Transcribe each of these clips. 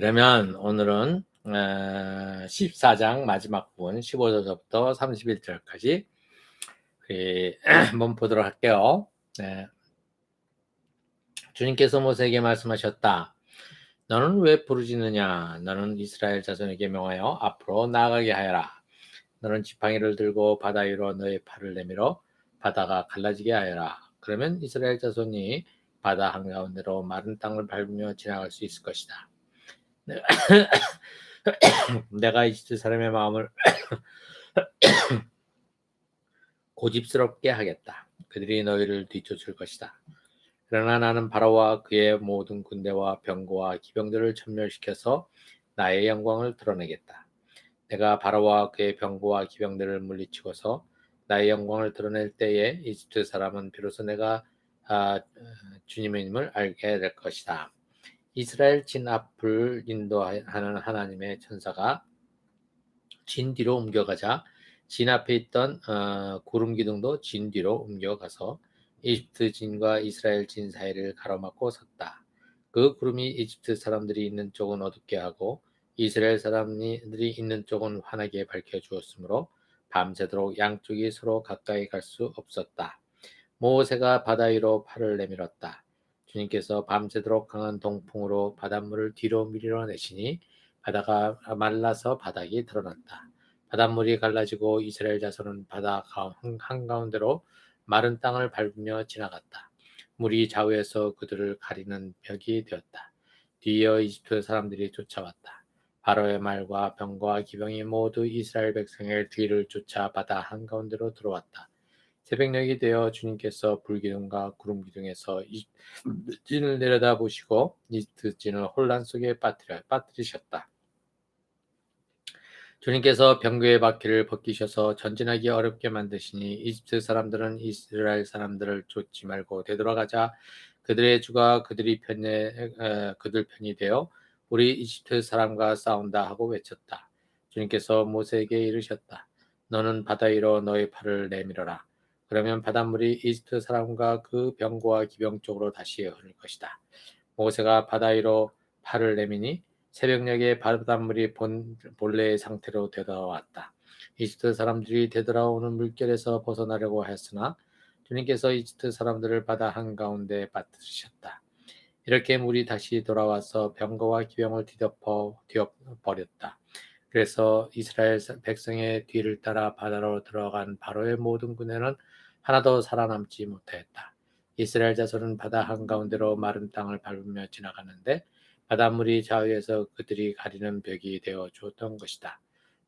그러면 오늘은 어, 14장 마지막 부분 15절부터 31절까지 예, 한번 보도록 할게요. 네. 주님께서 모세에게 말씀하셨다. 너는 왜 부르짖느냐? 너는 이스라엘 자손에게 명하여 앞으로 나아가게 하여라. 너는 지팡이를 들고 바다 위로 너의 팔을 내밀어 바다가 갈라지게 하여라. 그러면 이스라엘 자손이 바다 한가운데로 마른 땅을 밟으며 지나갈 수 있을 것이다. 내가 이집트 사람의 마음을 고집스럽게 하겠다. 그들이 너희를 뒤쫓을 것이다. 그러나 나는 바로와 그의 모든 군대와 병거와 기병들을 천멸시켜서 나의 영광을 드러내겠다. 내가 바로와 그의 병거와 기병들을 물리치고서 나의 영광을 드러낼 때에 이집트 사람은 비로소 내가 아, 주님의 힘을 알게 될 것이다. 이스라엘 진 앞을 인도하는 하나님의 천사가 진 뒤로 옮겨가자 진 앞에 있던 어, 구름 기둥도 진 뒤로 옮겨가서 이집트 진과 이스라엘 진 사이를 가로막고 섰다. 그 구름이 이집트 사람들이 있는 쪽은 어둡게 하고 이스라엘 사람들이 있는 쪽은 환하게 밝혀 주었으므로 밤새도록 양쪽이 서로 가까이 갈 수 없었다. 모세가 바다 위로 팔을 내밀었다. 주님께서 밤새도록 강한 동풍으로 바닷물을 뒤로 밀어내시니 바다가 말라서 바닥이 드러났다. 바닷물이 갈라지고 이스라엘 자손은 바다 한가운데로 마른 땅을 밟으며 지나갔다. 물이 좌우에서 그들을 가리는 벽이 되었다. 뒤이어 이집트 사람들이 쫓아왔다. 바로의 말과 병과 기병이 모두 이스라엘 백성의 뒤를 쫓아 바다 한가운데로 들어왔다. 새벽녘이 되어 주님께서 불기둥과 구름 기둥에서 이 진을 내려다 보시고 이집트 진을 혼란 속에 빠뜨려 빠뜨리셨다. 주님께서 병거의 바퀴를 벗기셔서 전진하기 어렵게 만드시니 이집트 사람들은 이스라엘 사람들을 쫓지 말고 되돌아가자 그들의 주가 그들이 편에 그들 편이 되어 우리 이집트 사람과 싸운다 하고 외쳤다. 주님께서 모세에게 이르셨다. 너는 바다 위로 너의 팔을 내밀어라. 그러면 바닷물이 이집트 사람과 그 병거와 기병 쪽으로 다시 흐를 것이다. 모세가 바다 위로 팔을 내미니 새벽녘에 바닷물이 본, 본래의 상태로 되돌아왔다. 이집트 사람들이 되돌아오는 물결에서 벗어나려고 했으나 주님께서 이집트 사람들을 바다 한가운데 빠뜨리셨다. 이렇게 물이 다시 돌아와서 병거와 기병을 뒤덮어 뒤엎버렸다. 그래서 이스라엘 백성의 뒤를 따라 바다로 들어간 바로의 모든 군대는 하나도 살아남지 못하였다. 이스라엘 자손은 바다 한가운데로 마른 땅을 밟으며 지나가는데 바닷물이 좌우에서 그들이 가리는 벽이 되어 주었던 것이다.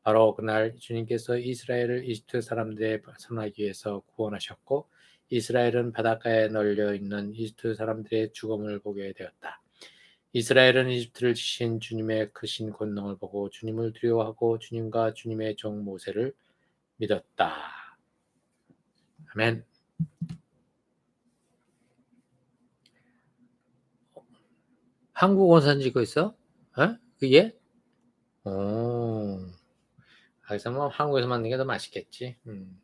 바로 그날 주님께서 이스라엘을 이집트 사람들의 선하기 위해서 구원하셨고 이스라엘은 바닷가에 널려 있는 이집트 사람들의 죽음을 보게 되었다. 이스라엘은 이집트를 지신 주님의 크신 권능을 보고 주님을 두려워하고 주님과 주님의 종 모세를 믿었다. 아멘. 한국 원산 짓고 있어? 어? 그게? 오. 그래서 뭐 한국에서 만든 게 더 맛있겠지. 음.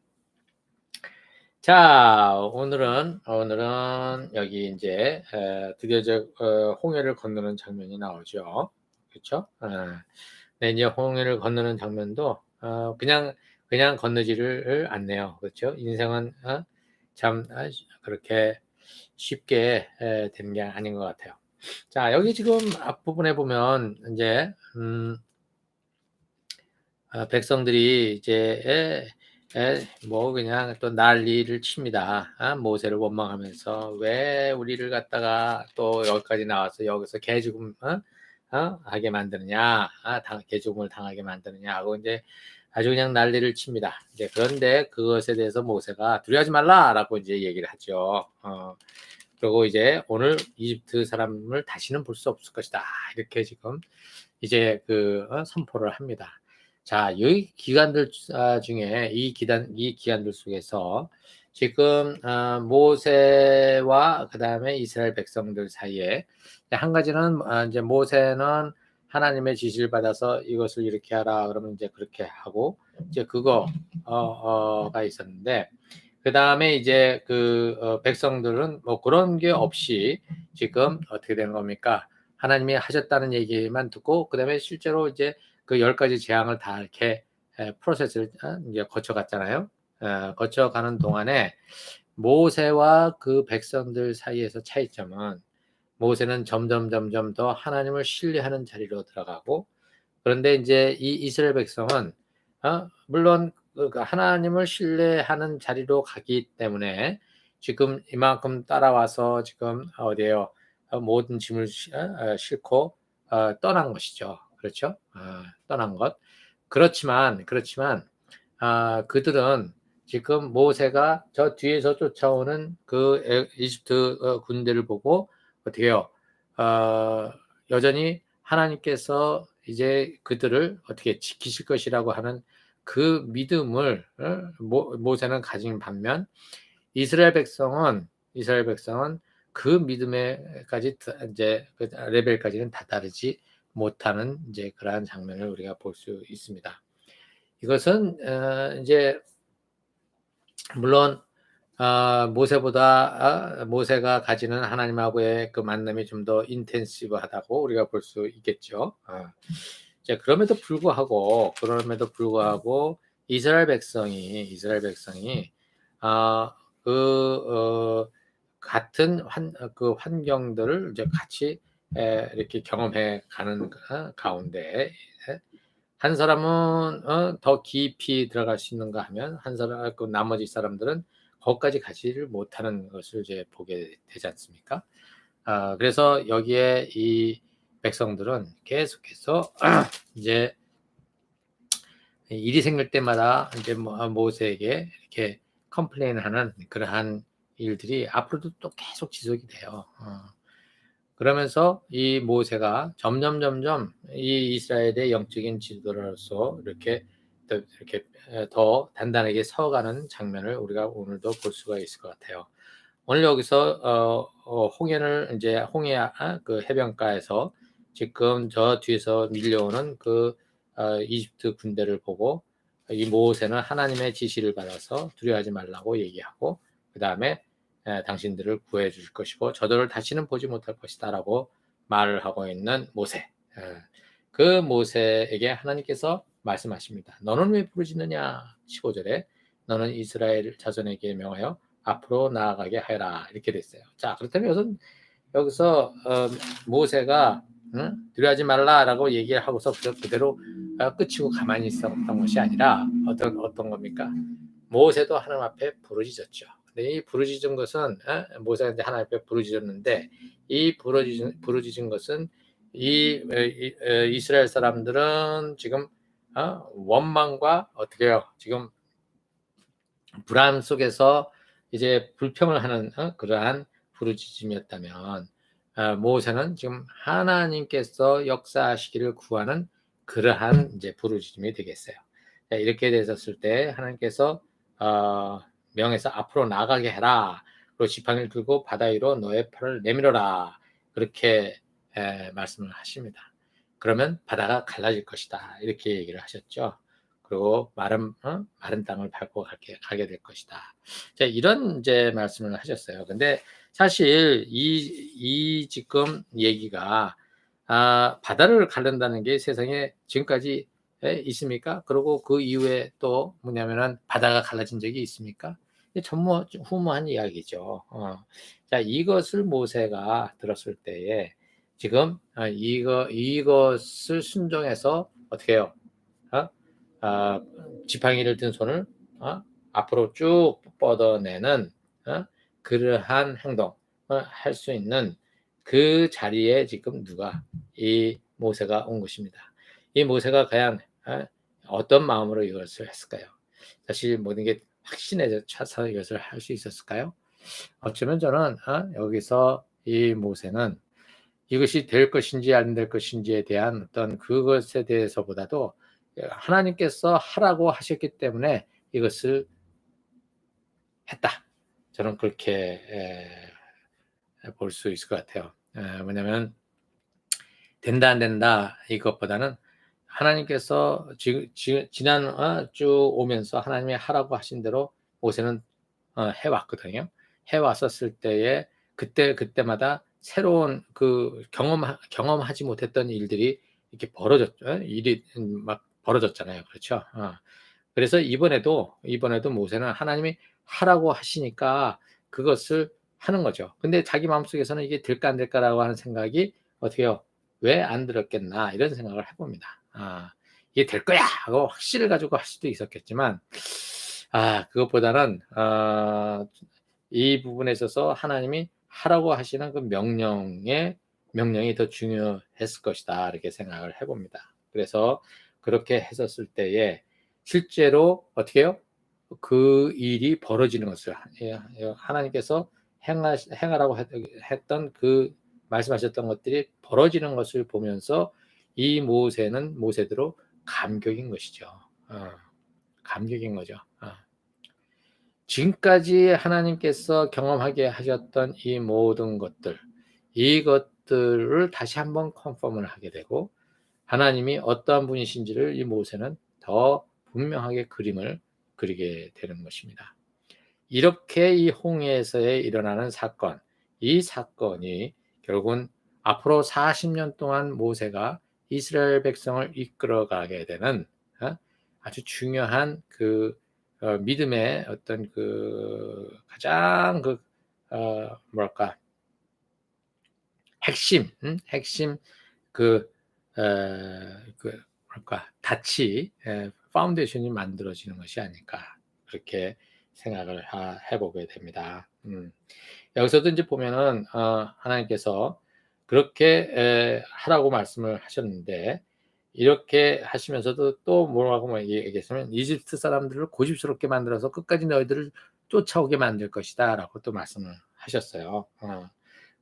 자, 오늘은 오늘은 여기 이제 에, 드디어 저 어, 홍해를 건너는 장면이 나오죠. 그렇죠? 네, 이제 홍해를 건너는 장면도 어, 그냥 그냥 건너지를 않네요. 그렇죠? 인생은 어? 참 아, 그렇게 쉽게 되는 게 아닌 것 같아요. 자, 여기 지금 앞부분에 보면 이제 음, 어, 백성들이 이제 에, 에, 뭐 그냥 또 난리를 칩니다. 아, 모세를 원망하면서 왜 우리를 갖다가 또 여기까지 나와서 여기서 개죽음 어? 어? 하게 만드느냐, 아, 당, 개죽음을 당하게 만드느냐 하고 이제 아주 그냥 난리를 칩니다. 이제 그런데 그것에 대해서 모세가 두려워하지 말라라고 이제 얘기를 하죠. 어, 그리고 이제 오늘 이집트 사람을 다시는 볼 수 없을 것이다. 이렇게 지금 이제 그 어, 선포를 합니다. 자, 이 기간들 아, 중에 이 기간 이 기간들 속에서 지금 어, 모세와 그 다음에 이스라엘 백성들 사이에 한 가지는 아, 이제 모세는 하나님의 지시를 받아서 이것을 이렇게 하라 그러면 이제 그렇게 하고 이제 그거 어, 어가 있었는데 그 다음에 이제 그 어, 백성들은 뭐 그런 게 없이 지금 어떻게 된 겁니까? 하나님이 하셨다는 얘기만 듣고 그 다음에 실제로 이제 그 열 가지 재앙을 다 이렇게 에, 프로세스를 어, 이제 거쳐갔잖아요. 어, 거쳐가는 동안에 모세와 그 백성들 사이에서 차이점은 모세는 점점 점점 더 하나님을 신뢰하는 자리로 들어가고 그런데 이제 이 이스라엘 백성은 어, 물론 그 하나님을 신뢰하는 자리로 가기 때문에 지금 이만큼 따라와서 지금 어디에요 어, 모든 짐을 시- 어, 어, 싣고 어, 떠난 것이죠. 그렇죠? 어, 떠난 것. 그렇지만 그렇지만 아, 그들은 지금 모세가 저 뒤에서 쫓아오는 그 에- 이집트 어, 군대를 보고 어떻게 해요? 어, 여전히 하나님께서 이제 그들을 어떻게 지키실 것이라고 하는 그 믿음을 어, 모, 모세는 가진 반면 이스라엘 백성은 이스라엘 백성은 그 믿음에까지 다- 이제 그 레벨까지는 다다르지 못하는 이제 그러한 장면을 우리가 볼 수 있습니다. 이것은 어, 이제 물론 아, 모세보다 아, 모세가 가지는 하나님하고의 그 만남이 좀 더 인텐시브하다고 우리가 볼 수 있겠죠. 아, 이제 그럼에도 불구하고 그럼에도 불구하고 이스라엘 백성이 이스라엘 백성이 아, 그 어, 같은 환, 그 환경들을 이제 같이 에, 이렇게 경험해 가는 어, 가운데 에, 한 사람은 어, 더 깊이 들어갈 수 있는가 하면 한 사람 그 나머지 사람들은 거기까지 가지를 못하는 것을 이제 보게 되지 않습니까? 아, 그래서 여기에 이 백성들은 계속해서 이제 일이 생길 때마다 이제 모- 모세에게 이렇게 컴플레인하는 그러한 일들이 앞으로도 또 계속 지속이 돼요. 어. 그러면서 이 모세가 점점 점점 이 이스라엘의 영적인 지도자로서 이렇게 더, 이렇게 더 단단하게 서가는 장면을 우리가 오늘도 볼 수가 있을 것 같아요. 오늘 여기서 어, 어, 홍해를 이제 홍해 아, 그 해변가에서 지금 저 뒤에서 밀려오는 그 어, 이집트 군대를 보고 이 모세는 하나님의 지시를 받아서 두려워하지 말라고 얘기하고 그 다음에 당신들을 구해 주실 것이고 저들을 다시는 보지 못할 것이다라고 말을 하고 있는 모세. 에, 그 모세에게 하나님께서 말씀하십니다. 너는 왜 부르짖느냐? 15절에 너는 이스라엘 자손에게 명하여 앞으로 나아가게 하여라 이렇게 됐어요. 자 그렇다면 여기서, 여기서 어, 모세가 응? 두려워하지 말라라고 얘기를 하고서 그- 그대로 어, 끝이고 가만히 있었던 것이 아니라 어떤 어떤 겁니까? 모세도 하나님 앞에 부르짖었죠. 근데 이 부르짖은 것은 어? 모세가 이제 하나님 앞에 부르짖었는데 이 부르짖은, 부르짖은 것은 이, 어, 이 어, 이스라엘 사람들은 지금 어? 원망과 어떻게 해요? 지금 불안 속에서 이제 불평을 하는 어? 그러한 부르짖음이었다면 어, 모세는 지금 하나님께서 역사하시기를 구하는 그러한 이제 부르짖음이 되겠어요. 자, 이렇게 되었을 때 하나님께서 어, 명에서 앞으로 나가게 해라. 그리고 지팡이를 들고 바다 위로 너의 팔을 내밀어라. 그렇게 에, 말씀을 하십니다. 그러면 바다가 갈라질 것이다. 이렇게 얘기를 하셨죠. 그리고 마른 어? 마른 땅을 밟고 가게, 가게 될 것이다. 자, 이런 이제 말씀을 하셨어요. 근데 사실 이, 이 지금 얘기가 아, 바다를 가른다는 게 세상에 지금까지 에, 있습니까? 그리고 그 이후에 또 뭐냐면은 바다가 갈라진 적이 있습니까? 전무 후무한 이야기죠. 어. 자, 이것을 모세가 들었을 때에 지금 아, 이거 이것을 순종해서 어떻게 해요? 어? 아, 지팡이를 든 손을 어? 앞으로 쭉 뻗어내는 어? 그러한 행동을 할 수 있는 그 자리에 지금 누가 이 모세가 온 것입니다. 이 모세가 과연 어? 어떤 마음으로 이것을 했을까요? 사실 모든 게 확신에 차서 이것을 할 수 있었을까요? 어쩌면 저는 어? 여기서 이 모세는 이것이 될 것인지 안 될 것인지에 대한 어떤 그것에 대해서보다도 하나님께서 하라고 하셨기 때문에 이것을 했다. 저는 그렇게 볼 수 있을 것 같아요. 에, 뭐냐면 된다 안 된다 이것보다는 하나님께서 지, 지, 지난 어, 쭉 오면서 하나님이 하라고 하신 대로 모세는 어, 해왔거든요. 해왔었을 때에 그때 그때마다 새로운 그 경험 경험하지 못했던 일들이 이렇게 벌어졌 어? 일이 막 벌어졌잖아요. 그렇죠? 어. 그래서 이번에도 이번에도 모세는 하나님이 하라고 하시니까 그것을 하는 거죠. 근데 자기 마음속에서는 이게 될까 안 될까라고 하는 생각이 어떻게요? 왜 안 들었겠나 이런 생각을 해봅니다. 아, 이게 될 거야 하고 확신을 가지고 할 수도 있었겠지만 아 그것보다는 어, 이 부분에 있어서 하나님이 하라고 하시는 그 명령의 명령이 더 중요했을 것이다 이렇게 생각을 해봅니다. 그래서 그렇게 했었을 때에 실제로 어떻게 해요? 그 일이 벌어지는 것을 예, 예, 하나님께서 행하, 행하라고 했던 그 말씀하셨던 것들이 벌어지는 것을 보면서 이 모세는 모세대로 감격인 것이죠. 어, 감격인 거죠. 어. 지금까지 하나님께서 경험하게 하셨던 이 모든 것들, 이것들을 다시 한번 컨펌을 하게 되고 하나님이 어떠한 분이신지를 이 모세는 더 분명하게 그림을 그리게 되는 것입니다. 이렇게 이 홍해에서의 일어나는 사건, 이 사건이 결국은 앞으로 40년 동안 모세가 이스라엘 백성을 이끌어가게 되는 어, 아주 중요한 그 어, 믿음의 어떤 그 가장 그 어, 뭐랄까 핵심, 음? 핵심 그, 에, 그 뭐랄까 다치 에, 파운데이션이 만들어지는 것이 아닐까 그렇게 생각을 하, 해보게 됩니다. 음. 여기서도 이제 보면은 어, 하나님께서 그렇게 에, 하라고 말씀을 하셨는데 이렇게 하시면서도 또 뭐라고 뭐 얘기했으면 이집트 사람들을 고집스럽게 만들어서 끝까지 너희들을 쫓아오게 만들 것이다 라고 또 말씀을 하셨어요. 어.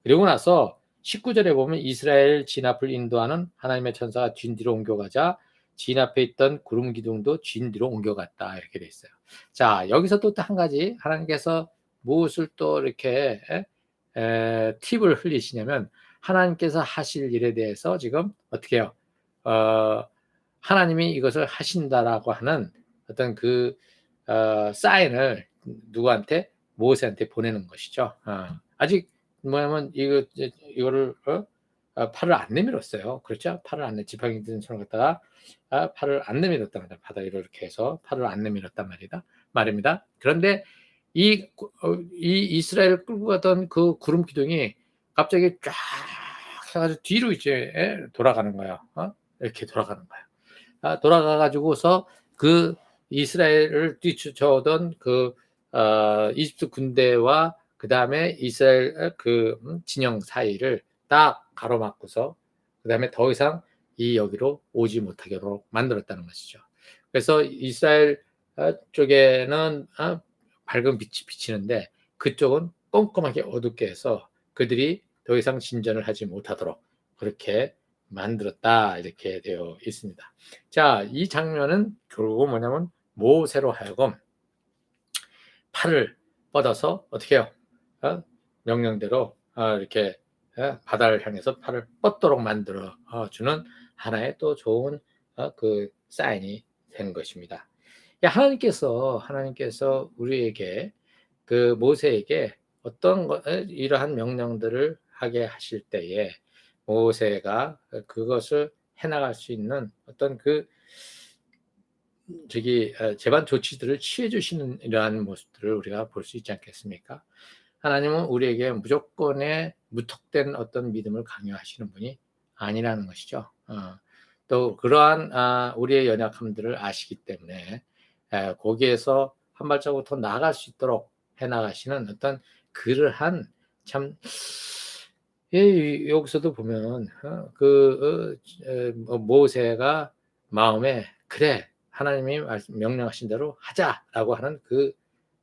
그리고 나서 19절에 보면 이스라엘 진압을 인도하는 하나님의 천사가 뒤뒤로 옮겨가자 진 앞에 있던 구름 기둥도 진 뒤로 옮겨갔다 이렇게 돼 있어요. 자 여기서 또 한 가지 하나님께서 무엇을 또 이렇게 에, 에, 팁을 흘리시냐면 하나님께서 하실 일에 대해서 지금 어떻게 해요? 어, 하나님이 이것을 하신다라고 하는 어떤 그 어, 사인을 누구한테 모세한테 보내는 것이죠. 어, 아직 뭐냐면 이거 이거를 어? 어, 팔을 안 내밀었어요. 그렇죠? 팔을 안 내, 지팡이 든 손을 갖다가 아, 팔을 안 내밀었단 말이다. 바닥으로 이렇게 해서 팔을 안 내밀었단 말이다. 말입니다. 그런데 이, 어, 이 이스라엘을 끌고 가던 그 구름 기둥이 갑자기 쫙 해가지고 뒤로 이제 돌아가는 거예요. 어? 이렇게 돌아가는 거예요. 아, 돌아가 가지고서 그 이스라엘을 뒤쫓아오던 그 어, 이집트 군대와 그 다음에 이스라엘 그 음, 진영 사이를 딱 가로막고서 그 다음에 더 이상 이 여기로 오지 못하게로 만들었다는 것이죠. 그래서 이스라엘 어, 쪽에는 어, 밝은 빛이 비치는데 그쪽은 꼼꼼하게 어둡게 해서 그들이 더 이상 진전을 하지 못하도록 그렇게 만들었다 이렇게 되어 있습니다. 자, 이 장면은 결국 뭐냐면 모세로 하여금 팔을 뻗어서 어떻게 해요? 어? 명령대로 어, 이렇게 어? 바다를 향해서 팔을 뻗도록 만들어 주는 하나의 또 좋은 어, 그 사인이 된 것입니다. 하나님께서 하나님께서 우리에게 그 모세에게 어떤 거, 이러한 명령들을 하게 하실 때에 모세가 그것을 해나갈 수 있는 어떤 그 저기 재반 조치들을 취해 주시는 이러한 모습들을 우리가 볼 수 있지 않겠습니까? 하나님은 우리에게 무조건의 무턱된 어떤 믿음을 강요하시는 분이 아니라는 것이죠. 어, 또 그러한 아, 우리의 연약함들을 아시기 때문에 에, 거기에서 한 발자국 더 나아갈 수 있도록 해나가시는 어떤 그러한 참 예, 여기서도 보면 어, 그 어, 어, 모세가 마음에 그래 하나님이 명령하신 대로 하자라고 하는 그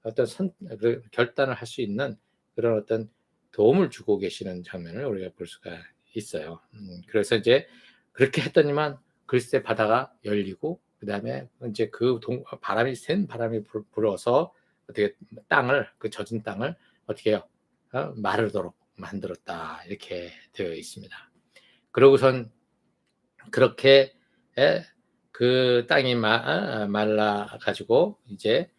어떤 선, 그 결단을 할 수 있는 그런 어떤 도움을 주고 계시는 장면을 우리가 볼 수가 있어요. 음, 그래서 이제 그렇게 했더니만 글쎄 바다가 열리고 그 다음에 이제 그 동, 바람이 센 바람이 불어서 어떻게 땅을 그 젖은 땅을 어떻게 해요? 어? 마르도록 만들었다 이렇게 되어 있습니다. 그러고선 그렇게 그 땅이 아, 말라 가지고 이제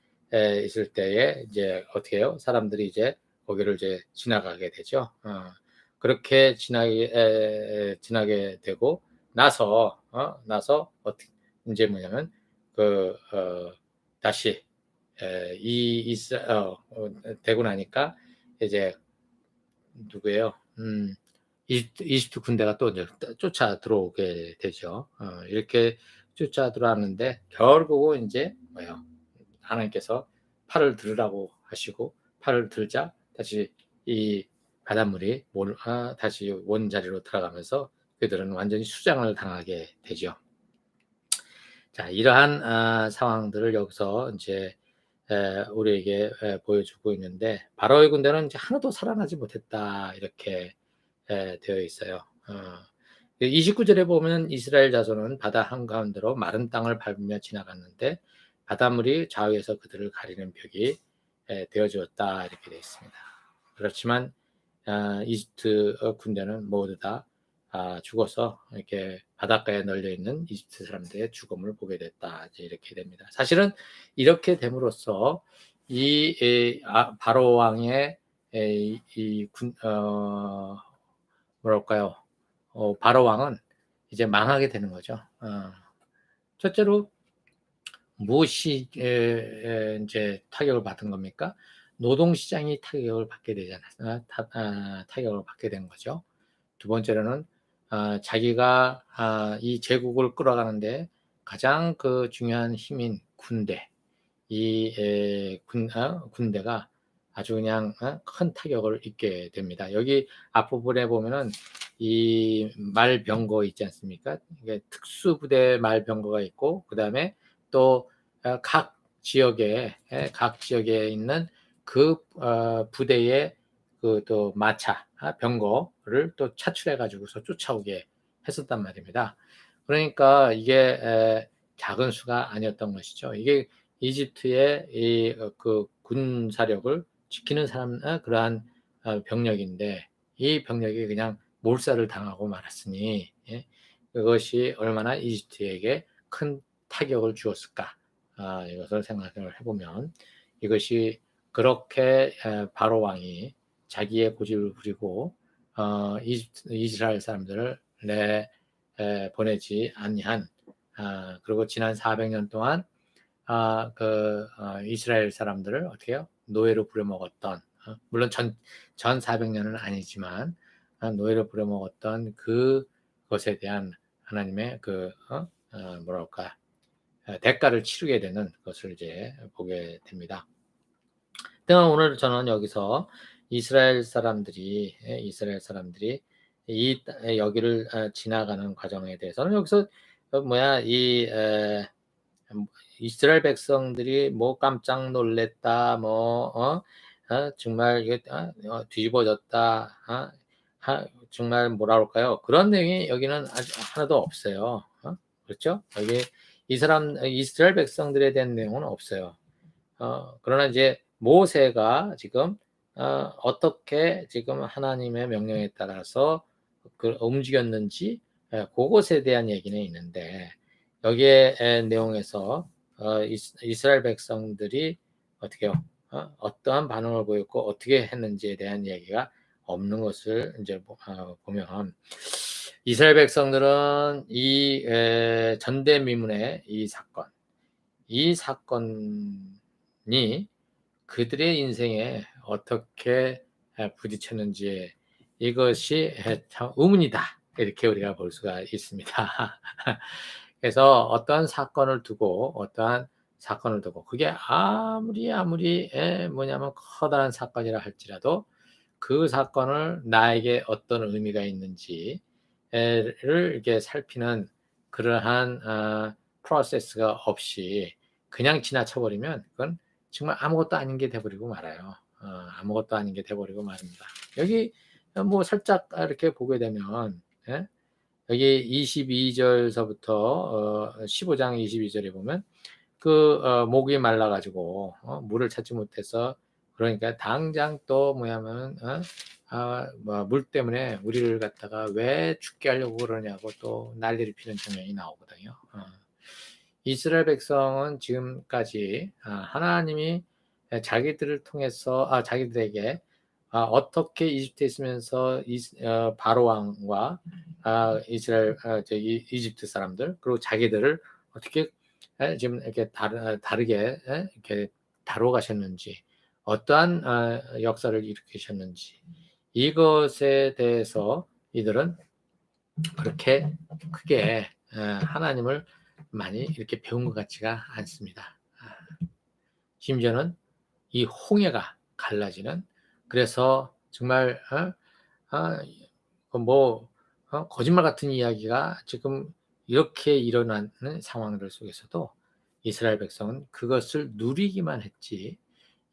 있을 때에 이제 어떻게 해요? 사람들이 이제 거기를 이제 지나가게 되죠. 어. 그렇게 지나게 에, 지나게 되고 나서 어, 나서 어떻게 이제 뭐냐면 그 어, 다시 에, 이 어, 어, 되고 나니까 이제 누구예요? 음, 이집트, 이집트 군대가 또 쫓아 들어오게 되죠. 어, 이렇게 쫓아 들어왔는데 결국은 이제 뭐예요? 하나님께서 팔을 들으라고 하시고 팔을 들자 다시 이 바닷물이 몰, 아, 다시 원자리로 들어가면서 그들은 완전히 수장을 당하게 되죠. 자, 이러한 아, 상황들을 여기서 이제 에, 우리에게 에, 보여주고 있는데 바로의 군대는 이제 하나도 살아나지 못했다 이렇게 에, 되어 있어요. 어, 29절에 보면 이스라엘 자손은 바다 한가운데로 마른 땅을 밟으며 지나갔는데 바닷물이 좌우에서 그들을 가리는 벽이 에, 되어 주었다 이렇게 되어 있습니다. 그렇지만 아, 이집트 군대는 모두 다 아, 죽어서 이렇게 바닷가에 널려 있는 이집트 사람들의 죽음을 보게 됐다 이제 이렇게 됩니다. 사실은 이렇게 됨으로써 이 에, 아, 바로 왕의 에, 이군 어, 뭐랄까요? 어, 바로 왕은 이제 망하게 되는 거죠. 어, 첫째로 무엇이 에, 에, 이제 타격을 받은 겁니까? 노동 시장이 타격을 받게 되잖아요. 타, 아, 타격을 받게 된 거죠. 두 번째로는 아, 자기가 아, 이 제국을 끌어가는데 가장 그 중요한 힘인 군대, 이 에, 군, 어, 군대가 아주 그냥 어? 큰 타격을 입게 됩니다. 여기 앞부분에 보면은 이 말병거 있지 않습니까? 이게 특수부대 말병거가 있고 그 다음에 또 각 지역에 각 지역에 있는 그 어, 부대의 그 또 마차 아, 병거를 또 차출해 가지고서 쫓아오게 했었단 말입니다. 그러니까 이게 에, 작은 수가 아니었던 것이죠. 이게 이집트의 이 그 군사력을 지키는 사람 어, 그러한 어, 병력인데 이 병력이 그냥 몰살을 당하고 말았으니 예? 그것이 얼마나 이집트에게 큰 타격을 주었을까 아, 이것을 생각을 해보면 이것이 그렇게 바로 왕이 자기의 고집을 부리고 어, 이스라엘 사람들을 내 에, 보내지 아니한 아, 그리고 지난 400년 동안 아, 그 어, 이스라엘 사람들을 어떻게요 노예로 부려먹었던 어, 물론 전, 전 400년은 아니지만 어, 노예로 부려먹었던 그 것에 대한 하나님의 그 어? 어, 뭐랄까 대가를 치르게 되는 것을 이제 보게 됩니다. 때문에 오늘 저는 여기서 이스라엘 사람들이 예, 이스라엘 사람들이 이 여기를 어, 지나가는 과정에 대해서는 여기서 어, 뭐야 이 에, 이스라엘 백성들이 뭐 깜짝 놀랬다 뭐 어? 어 정말 이게 어, 어 뒤집어졌다 어? 하, 정말 뭐라 그럴까요 그런 내용이 여기는 아주 하나도 없어요 어? 그렇죠 여기 이 사람 이스라엘 백성들에 대한 내용은 없어요 어, 그러나 이제 모세가 지금 어, 떻게 지금 하나님의 명령에 따라서 그 움직였는지 예, 그것에 대한 얘기는 있는데 여기에 내용에서 어, 이스라엘 백성들이 어떻게 어, 어떠한 반응을 보였고 어떻게 했는지에 대한 얘기가 없는 것을 이제 어, 보면 이스라엘 백성들은 이 전대미문의 이 사건, 이 사건이 그들의 인생에 어떻게 부딪혔는지 이것이 참 의문이다. 이렇게 우리가 볼 수가 있습니다. 그래서 어떠한 사건을 두고 어떠한 사건을 두고 그게 아무리 아무리 뭐냐면 커다란 사건이라 할지라도 그 사건을 나에게 어떤 의미가 있는지를 이렇게 살피는 그러한 어, 프로세스가 없이 그냥 지나쳐 버리면 그건 정말 아무것도 아닌 게 돼버리고 말아요. 어, 아무것도 아닌 게 돼버리고 말입니다. 여기 뭐 살짝 이렇게 보게 되면 예? 여기 22절서부터 어, 15장 22절에 보면 그 어, 목이 말라가지고 어, 물을 찾지 못해서 그러니까 당장 또 뭐냐면 어? 아, 뭐 물 때문에 우리를 갖다가 왜 죽게 하려고 그러냐고 또 난리를 피는 장면이 나오거든요. 어. 이스라엘 백성은 지금까지 아, 하나님이 자기들을 통해서 아, 자기들에게 아, 어떻게 이집트에 있으면서 이, 어, 바로 왕과 아, 이스라엘 아, 저기 이집트 사람들 그리고 자기들을 어떻게 에, 지금 이렇게 다르, 다르게 에, 이렇게 다뤄 가셨는지 어떠한 아, 역사를 일으키셨는지 이것에 대해서 이들은 그렇게 크게 에, 하나님을 많이 이렇게 배운 것 같지가 않습니다. 아, 심지어는 이 홍해가 갈라지는 그래서 정말 어? 어, 뭐 어? 거짓말 같은 이야기가 지금 이렇게 일어나는 상황들 속에서도 이스라엘 백성은 그것을 누리기만 했지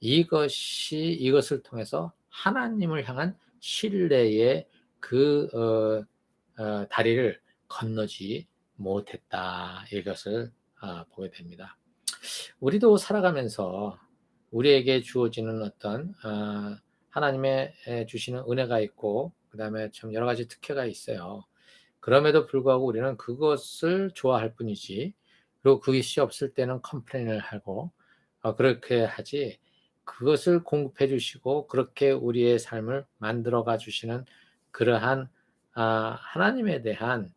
이것이 이것을 통해서 하나님을 향한 신뢰의 그 어, 어, 다리를 건너지 못했다 이것을 어, 보게 됩니다. 우리도 살아가면서 우리에게 주어지는 어떤 어, 하나님의 주시는 은혜가 있고 그 다음에 참 여러 가지 특혜가 있어요. 그럼에도 불구하고 우리는 그것을 좋아할 뿐이지 그리고 그것이 없을 때는 컴플레인을 하고 어, 그렇게 하지 그것을 공급해 주시고 그렇게 우리의 삶을 만들어가 주시는 그러한 아, 하나님에 대한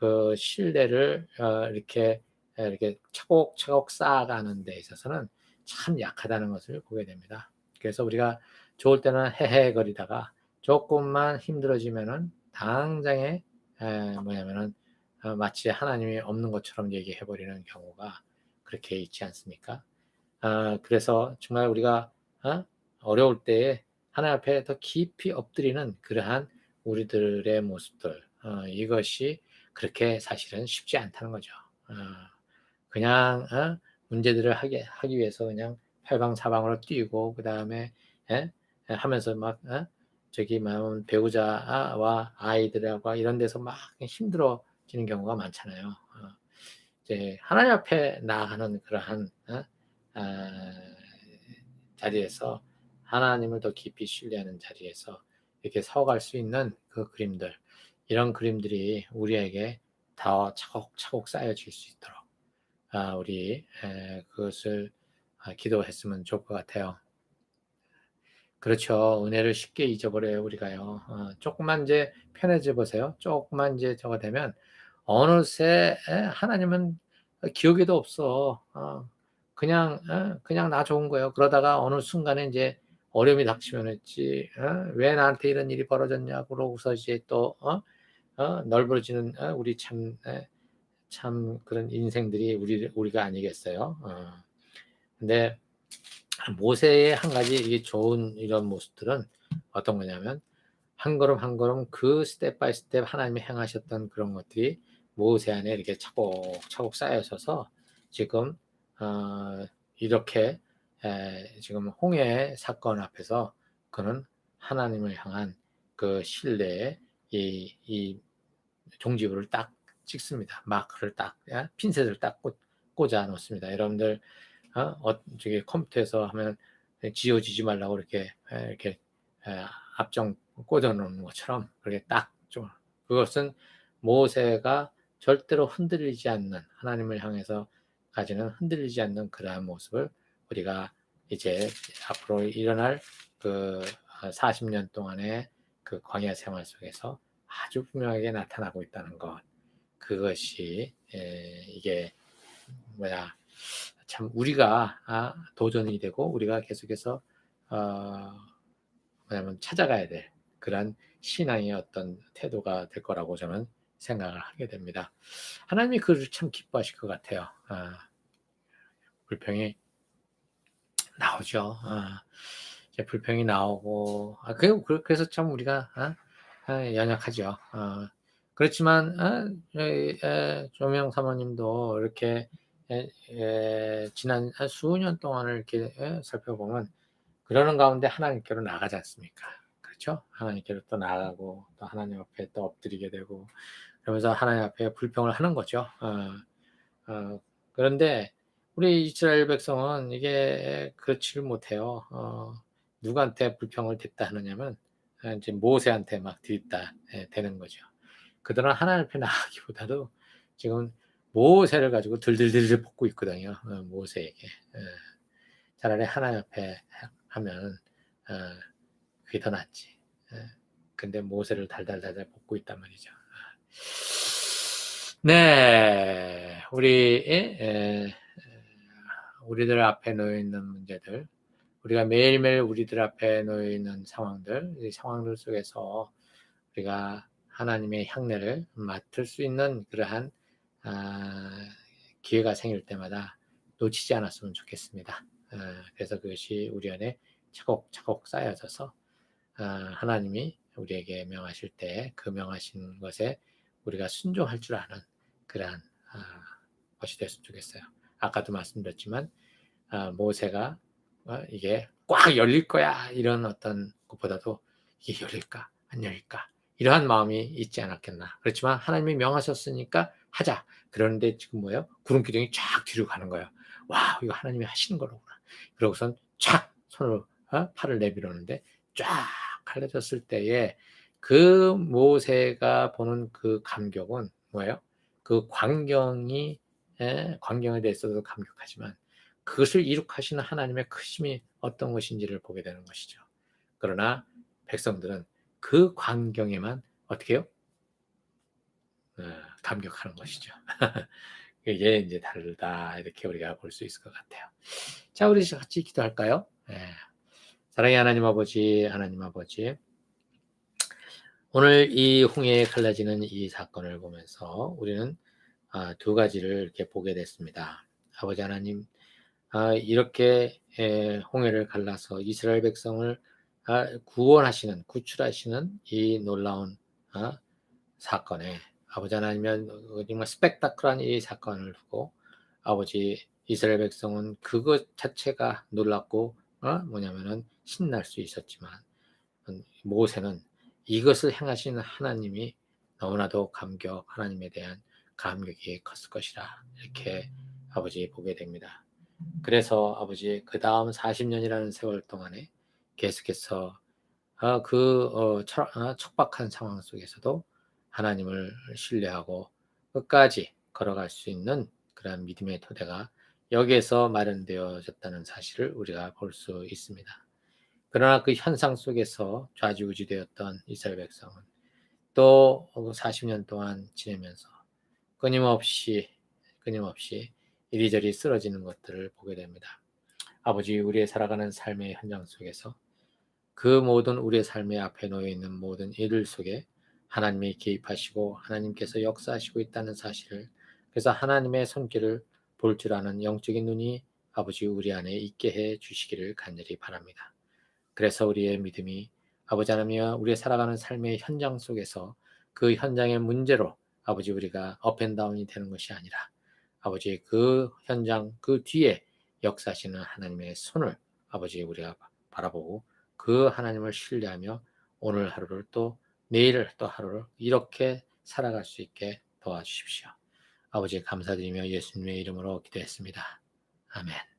그 신뢰를 어, 이렇게 이렇게 차곡차곡 쌓아가는 데 있어서는 참 약하다는 것을 보게 됩니다. 그래서 우리가 좋을 때는 헤헤거리다가 조금만 힘들어지면은 당장에 에, 뭐냐면은 어, 마치 하나님이 없는 것처럼 얘기해 버리는 경우가 그렇게 있지 않습니까? 어, 그래서 정말 우리가 어? 어려울 때에 하나님 앞에 더 깊이 엎드리는 그러한 우리들의 모습들 어, 이것이 그렇게 사실은 쉽지 않다는 거죠. 어, 그냥 어? 문제들을 하게 하기 위해서 그냥 팔방사방으로 뛰고 그 다음에 예? 하면서 막 어? 저기 막 배우자와 아이들하고 이런 데서 막 힘들어지는 경우가 많잖아요. 어, 이제 하나님 앞에 나아가는 그러한 어? 아, 자리에서 하나님을 더 깊이 신뢰하는 자리에서 이렇게 서갈 수 있는 그 그림들 이런 그림들이 우리에게 더 차곡차곡 쌓여질 수 있도록 아, 우리 그것을 아, 기도했으면 좋을 것 같아요. 그렇죠. 은혜를 쉽게 잊어버려요, 우리가요. 어, 조금만 이제 편해져 보세요. 조금만 이제 저거 되면 어느새 하나님은 기억에도 없어. 어, 그냥 어, 그냥 나 좋은 거예요. 그러다가 어느 순간에 이제 어려움이 닥치면 했지. 어? 왜 나한테 이런 일이 벌어졌냐? 그러고서 이제 또 어? 어? 넓어지는 어? 우리 참 에, 참 그런 인생들이 우리 우리가 아니겠어요. 어. 근데 모세의 한 가지 이게 좋은 이런 모습들은 어떤 거냐면 한 걸음 한 걸음 그 스텝 바이 스텝 하나님이 행하셨던 그런 것들이 모세 안에 이렇게 차곡차곡 쌓여서서 지금 어, 이렇게 에, 지금 홍해 사건 앞에서 그는 하나님을 향한 그 신뢰의 이, 이 종지부를 딱 찍습니다. 마크를 딱 예? 핀셋을 딱 꽂, 꽂아 놓습니다. 여러분들 어, 어 저기 컴퓨터에서 하면 지워지지 말라고 이렇게 에, 이렇게 에, 앞정 꽂아 놓는 것처럼 그렇게 딱 좀 그것은 모세가 절대로 흔들리지 않는 하나님을 향해서 가지는 흔들리지 않는 그러한 모습을 우리가 이제 앞으로 일어날 그 40년 동안의 그 광야 생활 속에서 아주 분명하게 나타나고 있다는 것. 그것이 에, 이게 뭐야 참 우리가 아, 도전이 되고 우리가 계속해서 어, 뭐냐면 찾아가야 될 그런 신앙의 어떤 태도가 될 거라고 저는 생각을 하게 됩니다. 하나님이 그를 참 기뻐하실 것 같아요. 아, 불평이 나오죠. 아, 불평이 나오고 아, 그, 그래서 참 우리가 아, 아, 연약하죠. 아, 그렇지만 아, 조명 사모님도 이렇게 에, 에, 지난 한 수년 동안을 이렇게 에, 살펴보면 그러는 가운데 하나님께로 나가지 않습니까? 그렇죠? 하나님께로 또 나가고 또 하나님 앞에 또 엎드리게 되고 그러면서 하나님 앞에 불평을 하는 거죠. 어, 어, 그런데 우리 이스라엘 백성은 이게 그렇지를 못해요. 어, 누구한테 불평을 댔다 하느냐면 이제 모세한테 막 뒷다 되는 거죠. 그들은 하나님 앞에 나가기보다도 지금 모세를 가지고 들들들 볶고 있거든요. 어, 모세에게. 어, 차라리 하나님 앞에 하면 어, 그게 더 낫지. 예. 근데 모세를 달달달달 볶고 있단 말이죠. 네, 우리 에, 우리들 앞에 놓여 있는 문제들, 우리가 매일매일 우리들 앞에 놓여 있는 상황들, 이 상황들 속에서 우리가 하나님의 향내를 맡을 수 있는 그러한 아, 기회가 생길 때마다 놓치지 않았으면 좋겠습니다. 아, 그래서 그것이 우리 안에 차곡차곡 쌓여져서 아, 하나님이 우리에게 명하실 때 그 명하신 것에 우리가 순종할 줄 아는 그러한 아, 것이 됐으면 좋겠어요. 아까도 말씀드렸지만 아, 모세가 어, 이게 꽉 열릴 거야 이런 어떤 것보다도 이게 열릴까 안 열릴까 이러한 마음이 있지 않았겠나. 그렇지만 하나님이 명하셨으니까 하자. 그런데 지금 뭐예요? 구름 기둥이 쫙 뒤로 가는 거예요. 와, 이거 하나님이 하시는 거로구나. 그러고선 촥 손으로 어? 팔을 내밀었는데 쫙 갈라졌을 때에 그 모세가 보는 그 감격은 뭐예요? 그 광경이 에, 광경에 대해서도 감격하지만 그것을 이룩하시는 하나님의 크심이 어떤 것인지를 보게 되는 것이죠. 그러나 백성들은 그 광경에만 어떻게 해요? 어, 감격하는 것이죠. 이게 이제 다르다 이렇게 우리가 볼 수 있을 것 같아요. 자, 우리 같이 기도할까요? 네. 사랑의 하나님 아버지, 하나님 아버지. 오늘 이 홍해에 갈라지는 이 사건을 보면서 우리는 아, 두 가지를 이렇게 보게 됐습니다. 아버지 하나님, 아, 이렇게 홍해를 갈라서 이스라엘 백성을 아, 구원하시는, 구출하시는 이 놀라운 사건에 아버지 하나님은 정말 스펙타클한 이 사건을 두고 아버지 이스라엘 백성은 그것 자체가 놀랍고 어? 뭐냐면은 신날 수 있었지만 모세는 이것을 행하시는 하나님이 너무나도 감격 하나님에 대한 감격이 컸을 것이라 이렇게 아버지 보게 됩니다. 그래서 아버지 그 다음 40년이라는 세월 동안에 계속해서 어, 그 어, 척박한 상황 속에서도 하나님을 신뢰하고 끝까지 걸어갈 수 있는 그런 믿음의 토대가 여기에서 마련되어졌다는 사실을 우리가 볼 수 있습니다. 그러나 그 현상 속에서 좌지우지되었던 이스라엘 백성은 또 40년 동안 지내면서 끊임없이 끊임없이 이리저리 쓰러지는 것들을 보게 됩니다. 아버지 우리의 살아가는 삶의 현장 속에서 그 모든 우리의 삶의 앞에 놓여 있는 모든 일들 속에 하나님이 개입하시고 하나님께서 역사하시고 있다는 사실을 그래서 하나님의 손길을 볼 줄 아는 영적인 눈이 아버지 우리 안에 있게 해 주시기를 간절히 바랍니다. 그래서 우리의 믿음이 아버지 하나님과 우리의 살아가는 삶의 현장 속에서 그 현장의 문제로 아버지 우리가 업앤다운이 되는 것이 아니라 아버지 그 현장 그 뒤에 역사하시는 하나님의 손을 아버지 우리가 바라보고 그 하나님을 신뢰하며 오늘 하루를 또 내일을 또 하루를 이렇게 살아갈 수 있게 도와주십시오. 아버지 감사드리며 예수님의 이름으로 기도했습니다. 아멘.